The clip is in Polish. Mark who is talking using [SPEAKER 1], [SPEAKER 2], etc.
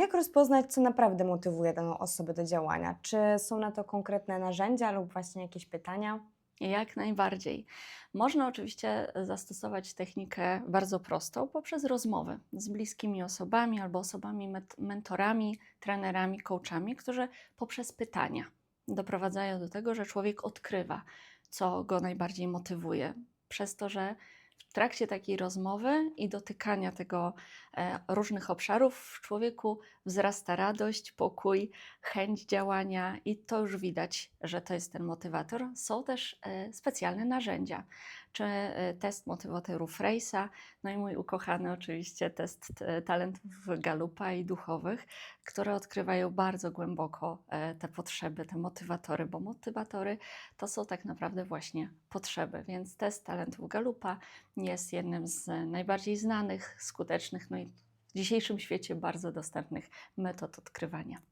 [SPEAKER 1] Jak rozpoznać, co naprawdę motywuje daną osobę do działania? Czy są na to konkretne narzędzia lub właśnie jakieś pytania?
[SPEAKER 2] Jak najbardziej. Można oczywiście zastosować technikę bardzo prostą poprzez rozmowy z bliskimi osobami albo osobami, mentorami, trenerami, coachami, którzy poprzez pytania doprowadzają do tego, że człowiek odkrywa, co go najbardziej motywuje. Przez to, że w trakcie takiej rozmowy i dotykania tego e, różnych obszarów w człowieku wzrasta radość, pokój, chęć działania i to już widać, że to jest ten motywator. Są też e, specjalne narzędzia, czy e, test motywatorów Frejsa, no i mój ukochany oczywiście test talentów Galupa i duchowych, które odkrywają bardzo głęboko te potrzeby, te motywatory, bo motywatory to są tak naprawdę właśnie potrzeby, więc test talentów Galupa jest jednym z najbardziej znanych, skutecznych, no i w dzisiejszym świecie bardzo dostępnych metod odkrywania.